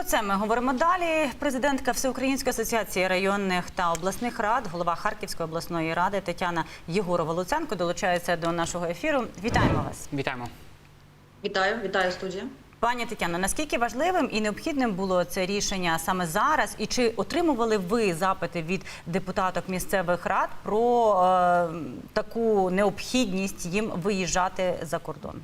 Про це ми говоримо далі. Президентка Всеукраїнської асоціації районних та обласних рад, голова Харківської обласної ради Тетяна Єгорова Луценко долучається до нашого ефіру. Вітаємо вас, Вітаємо. Вітаю, вітаю студія. пані Тетяно. Наскільки важливим і необхідним було це рішення саме зараз? І чи отримували ви запити від депутаток місцевих рад про е, таку необхідність їм виїжджати за кордон?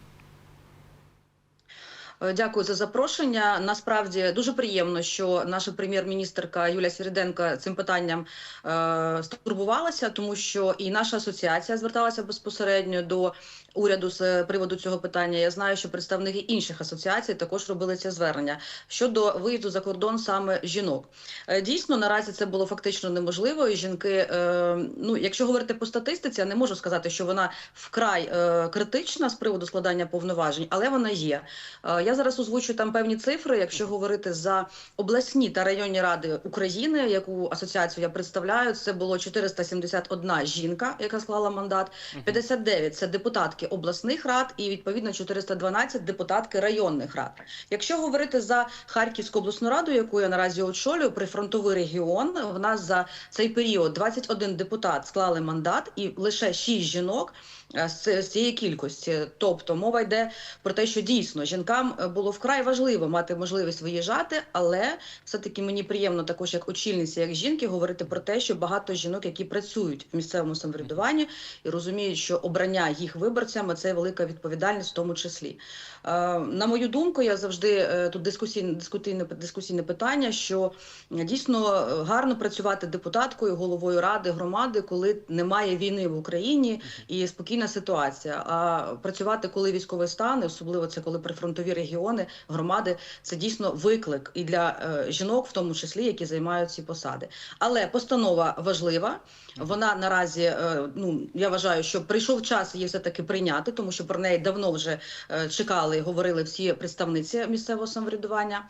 Е, Дякую за запрошення. Насправді дуже приємно, що наша прем'єр-міністерка Юлія Свіриденко цим питанням е, стурбувалася, тому що і наша асоціація зверталася безпосередньо до уряду з приводу цього питання. Я знаю, що представники інших асоціацій також робили це звернення щодо виїзду за кордон саме жінок. Е, Дійсно, наразі це було фактично неможливо. І жінки, е, ну якщо говорити по статистиці, я не можу сказати, що вона вкрай е, критична з приводу складання повноважень, але вона є. Е, Я зараз озвучу там певні цифри. Якщо говорити за обласні та районні ради України, яку асоціацію я представляю, це було 471 жінка, яка склала мандат. 59 – це депутатки обласних рад, і відповідно 412 – депутатки районних рад. Якщо говорити за Харківську обласну раду, яку я наразі очолюю, прифронтовий регіон, в нас за цей період 21 депутат склали мандат, і лише 6 жінок з з цієї кількості. Тобто мова йде про те, що дійсно жінкам е, було вкрай важливо мати можливість виїжджати, але все-таки мені приємно також як очільниці, як жінки, говорити про те, що багато жінок, які працюють в місцевому самоврядуванні і розуміють, що обрання їх виборцями це велика відповідальність, в тому числі. Е, На мою думку, я завжди е, тут дискусійне дискутійне дискусійне питання, що е, дійсно е, гарно працювати депутаткою, головою ради громади, коли немає війни в Україні і спокійна ситуація. А працювати, коли військовий стан, особливо це коли прифронтові регіони, громади, це дійсно виклик і для е, жінок, в тому числі, які займають ці посади. Але постанова важлива. Вона наразі е, ну я вважаю, що прийшов час її все таки прийняти, тому що про неї давно вже е, чекали, говорили всі представниці місцевого самоврядування.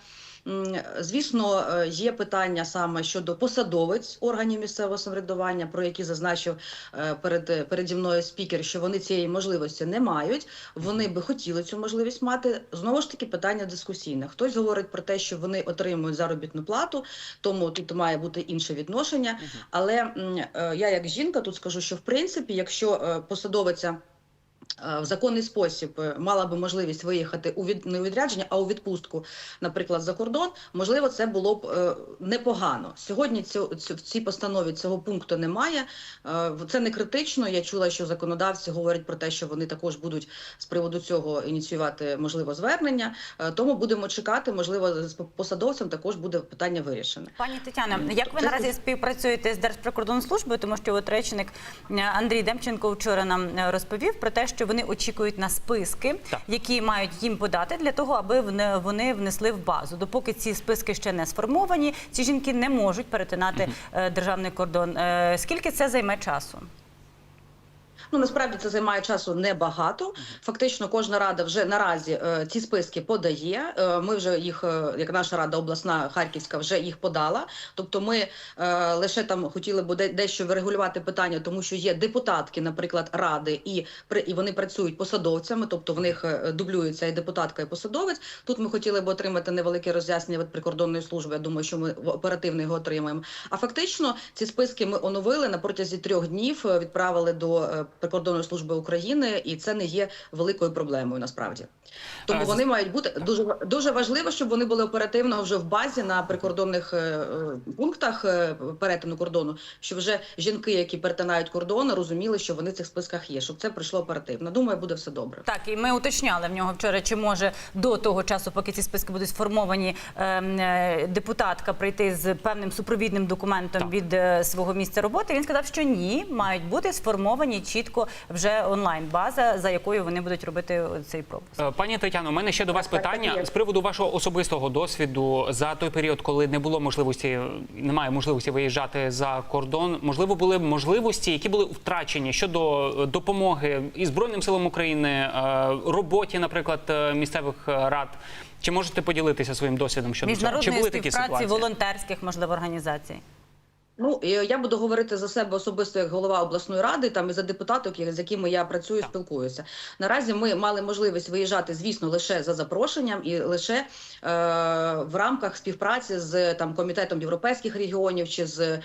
Звісно, е, є питання саме щодо посадовиць органів місцевого самоврядування, про які зазначив е, перед переді мною спікер, що вони цієї можливості не мають. Вони би хотіли цю можливість мати. Знову ж таки, питання дискусійне. Хтось говорить про те, що вони отримують заробітну плату, тому тут має бути інше відношення. Але е, я, як жінка, тут скажу, що в принципі, якщо посадовиця. Е, В законний спосіб е, мала би можливість виїхати у від не у відрядження, а у відпустку, наприклад, за кордон. Можливо, це було б е, непогано. Сьогодні цю, цю в цій постанові цього пункту немає. Е, це не критично. Я чула, що законодавці говорять про те, що вони також будуть з приводу цього ініціювати можливо звернення. Е, тому будемо чекати. Можливо, з посадовцем також буде питання вирішене. Пані Тетяно, як ви Це- наразі співпрацюєте з Держприкордонслужбою, тому що от речник е, Андрій Демченко вчора нам розповів про те, що вони очікують на списки, Так. які мають їм подати для того, аби вони внесли в базу. Допоки ці списки ще не сформовані, ці жінки не можуть перетинати е, державний кордон. Е, Скільки це займе часу? Ну насправді це займає часу небагато. Фактично, кожна рада вже наразі е, ці списки подає. Е, ми вже їх, е, як наша рада обласна Харківська, вже їх подала. Тобто, ми е, лише там хотіли б дещо врегулювати питання, тому що є депутатки, наприклад, ради, і при і вони працюють посадовцями, тобто в них е, дублюється і депутатка, і посадовець. Тут ми хотіли б отримати невелике роз'яснення від прикордонної служби. Я думаю, що ми оперативно його отримаємо. А фактично ці списки ми оновили на протязі трьох днів. е, Відправили до е, прикордонної служби України, і це не є великою проблемою насправді. Тому вони мають бути дуже дуже важливо, щоб вони були оперативно вже в базі на прикордонних е, е, пунктах е, перетину кордону, щоб вже жінки, які перетинають кордон, розуміли, що вони в цих списках є, щоб це пройшло оперативно. Думаю, буде все добре. Так, і ми уточняли в нього вчора, чи може до того часу, поки ці списки будуть сформовані, ем, депутатка прийти з певним супровідним документом Так. від свого місця роботи. Він сказав, що ні, мають бути сформовані чітко вже онлайн база, за якою вони будуть робити цей пропуск. Е, Пані Тетяно, у мене ще до вас питання з приводу вашого особистого досвіду за той період, коли не було можливості, немає можливості виїжджати за кордон. Можливо, були можливості, які були втрачені щодо е, допомоги і збройним силам України, е, роботі, наприклад, місцевих рад. Чи можете поділитися своїм досвідом щодо цього? Чи були такі співпраці, ситуації? волонтерських, можливо, організацій. Ну і я буду говорити за себе особисто як голова обласної ради, там і за депутаток, з якими я працюю, спілкуюся. Наразі ми мали можливість виїжджати, звісно, лише за запрошенням і лише е, в рамках співпраці з там комітетом європейських регіонів чи з е,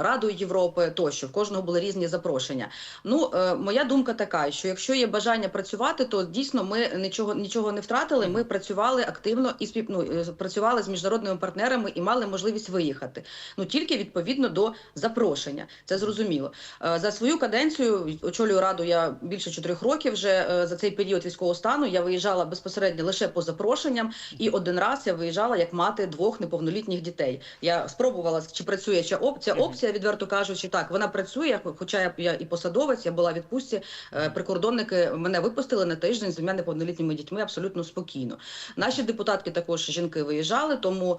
Радою Європи тощо. В кожного були різні запрошення. Ну, е, моя думка така, що якщо є бажання працювати, то дійсно ми нічого нічого не втратили. Ми працювали активно і спів, ну, е, працювали з міжнародними партнерами і мали можливість виїхати. Ну тільки відповідно до запрошення. Це зрозуміло. Е, За свою каденцію очолюю раду я більше чотирьох років. Вже е, за цей період військового стану я виїжджала безпосередньо лише по запрошенням, і один раз я виїжджала як мати двох неповнолітніх дітей. Я спробувала чи працює ця оп- ця опція, відверто кажучи, так вона працює. Хоча я, я і посадовець, я була в відпустці. е, Прикордонники мене випустили на тиждень з двома неповнолітніми дітьми абсолютно спокійно. Наші депутатки також жінки виїжджали, тому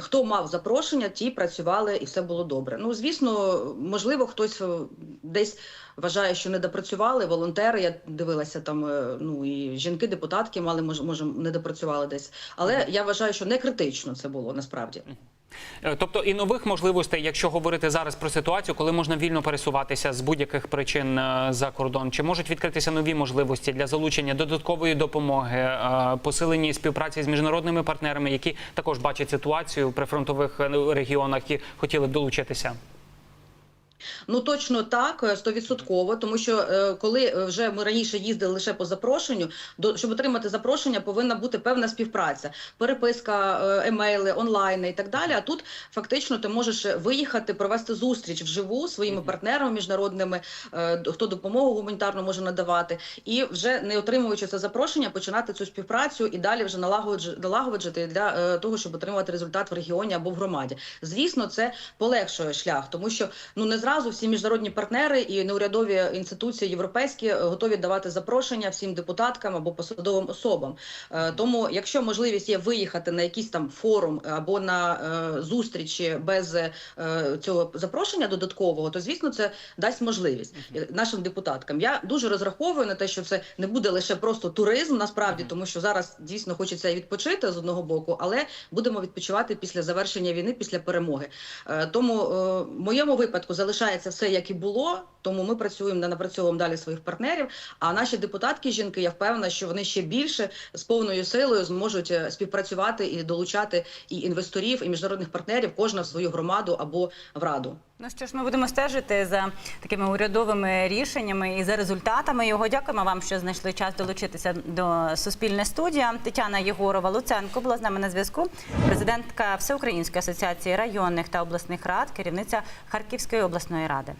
хто мав запрошення, ті працювали і все було добре. Ну звісно, можливо, хтось е, десь вважає, що не допрацювали. Волонтери, я дивилася там. е, Ну і жінки, депутатки мали може, може не допрацювали десь. Але я вважаю, що не критично це було насправді. Е, Тобто і нових можливостей, якщо говорити зараз про ситуацію, коли можна вільно пересуватися з будь-яких причин е, за кордон, чи можуть відкритися нові можливості для залучення додаткової допомоги, посилені посилення співпраці з міжнародними партнерами, які також бачать ситуацію в прифронтових е, регіонах і хотіли б долучитися? Ну точно так, е, стовідсотково, тому що е, коли е, вже ми раніше їздили лише по запрошенню, до щоб отримати запрошення, повинна бути певна співпраця, переписка, емейли, онлайни і так далі. А тут фактично ти можеш виїхати, провести зустріч вживу своїми партнерами міжнародними, хто допомогу гуманітарну може надавати, і вже не отримуючи це запрошення, починати цю співпрацю і далі вже налагодж- налагоджувати для того, щоб отримати результат в регіоні або в громаді. Звісно, це полегшує шлях, тому що ну не зразу всі міжнародні партнери і неурядові інституції європейські е, готові давати запрошення всім депутаткам або посадовим особам. Е, Тому, якщо можливість є виїхати на якийсь там форум або на е, зустрічі без цього запрошення додаткового, то звісно це дасть можливість нашим депутаткам. Я дуже розраховую на те, що це не буде лише просто туризм, насправді, тому що зараз дійсно хочеться і відпочити з одного боку, але будемо відпочивати після завершення війни, після перемоги. Тому в моєму випадку залишається все як і було. Тому ми працюємо, напрацьовуємо далі своїх партнерів. А наші депутатки, жінки, я впевнена, що вони ще більше з повною силою зможуть е, співпрацювати і долучати і інвесторів, і міжнародних партнерів, кожна в свою громаду або в раду. Ну що ж, ми будемо стежити за такими урядовими рішеннями і за результатами його. Дякуємо вам, що знайшли час долучитися до Суспільне студія. Тетяна Єгорова Луценко була з нами на зв'язку. Президентка Всеукраїнської асоціації районних та обласних рад, керівниця Харківської обласної ради.